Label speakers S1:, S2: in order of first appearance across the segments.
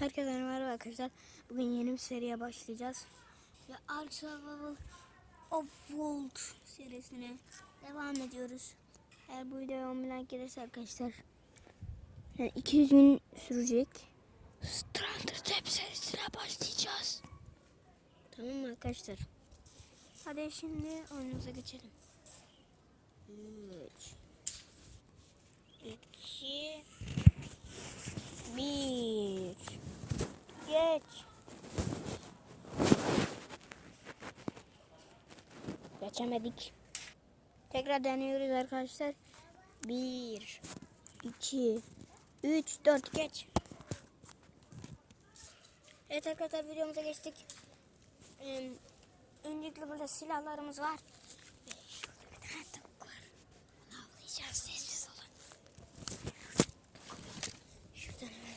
S1: Herkese merhaba arkadaşlar. Bugün yeni bir seriye başlayacağız. Ve Ark of World serisine devam ediyoruz. Eğer bu videoya 10 bin like gelirse arkadaşlar yani 200 gün sürecek. Stranded Tap serisine başlayacağız. Tamam mı arkadaşlar? Hadi şimdi oyunumuza geçelim. 3 2 1 Geç. Geçemedik. Tekrar deniyoruz arkadaşlar. 1 2 3 4 geç. Evet arkadaşlar videomuza geçtik. Ee, öncelikle burada silahlarımız var. Ve şurada bir tane tavuk var. Onu avlayacağız. Sessiz olun. Şuradan hemen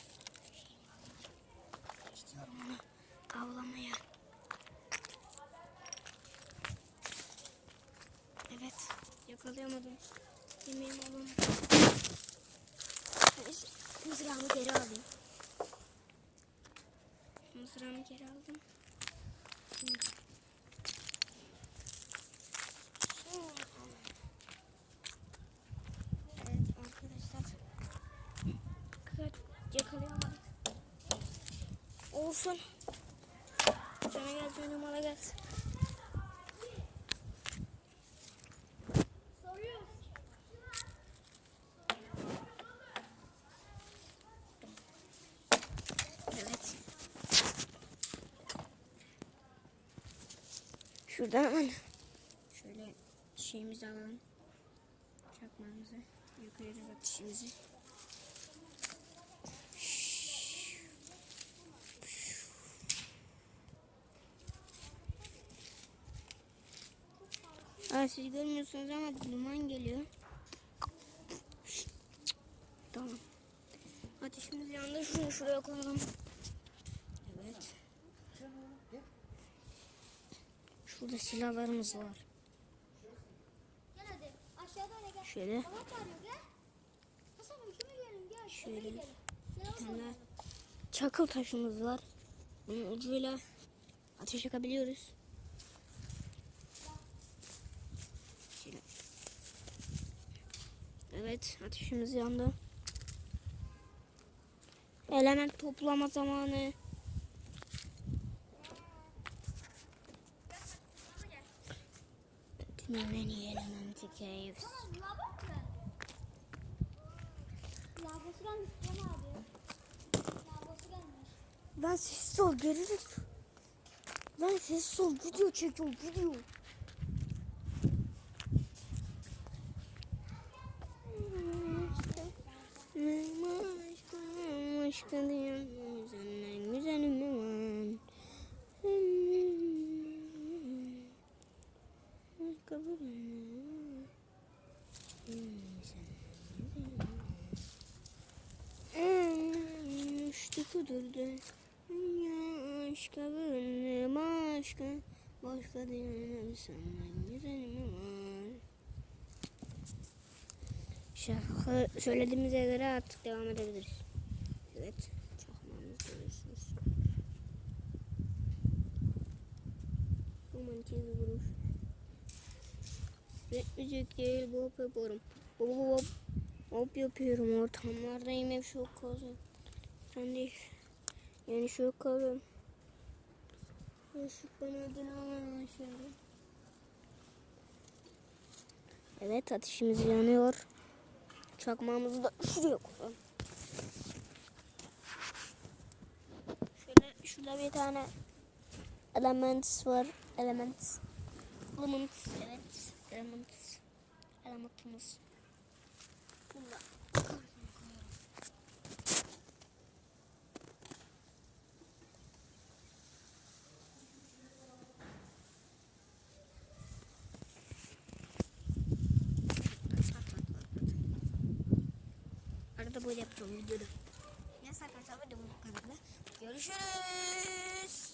S1: şeyim var. Gidiyorum onu avlamaya. Evet. Yakalayamadım. Yemeğimi. Neyse. Mızrağımı geri alayım. Mızrağımı geri aldım. Evet arkadaşlar. Yakalayamadık. Olsun. Sana gel canım bana gelsin. Evet. Şuradan hemen şöyle şeyimizi alalım. Çakmağımızı yukarı ateşimizi. Aa, siz görmüyorsunuz ama duman geliyor. Tamam. Ateşimiz yandı. Şunu şuraya koyalım. Evet. Şurada silahlarımız var.
S2: Gel hadi. Aşağıda öyle gel.
S1: Şöyle. Şöyle. Bir tane çakıl taşımız var. Bunun ucuyla ateş yakabiliyoruz. Şöyle. Evet ateşimiz yandı. Element toplama zamanı.
S2: Cem abi. Lavası gelmiş.
S1: Ben sessiz ol gerilim. Ben sessiz ol video çekiyorum video. Aşkım, Düştü kudurdu. Aşka bölüm başka. Başka diyemem senden güzelim var. Şarkı söylediğimize göre artık devam edebiliriz. Evet. Çakmağımız görüyorsunuz. Romantik bir vuruş. Müzik değil bop yapıyorum. Bop bop. Hop yapıyorum ortamlardayım hep şok kalacağım. Sen değil. Yani şok kalıyorum. Işık bana ödül başladı. Evet ateşimiz yanıyor. Çakmağımızı da şuraya koyalım. Şöyle şurada bir tane elements var. Elements. Elements. Evet. Elements. Elementimiz. Bunda. Arada böyle yapacağım videoda. Neyse arkadaşlar hadi bu kadarla. Görüşürüz.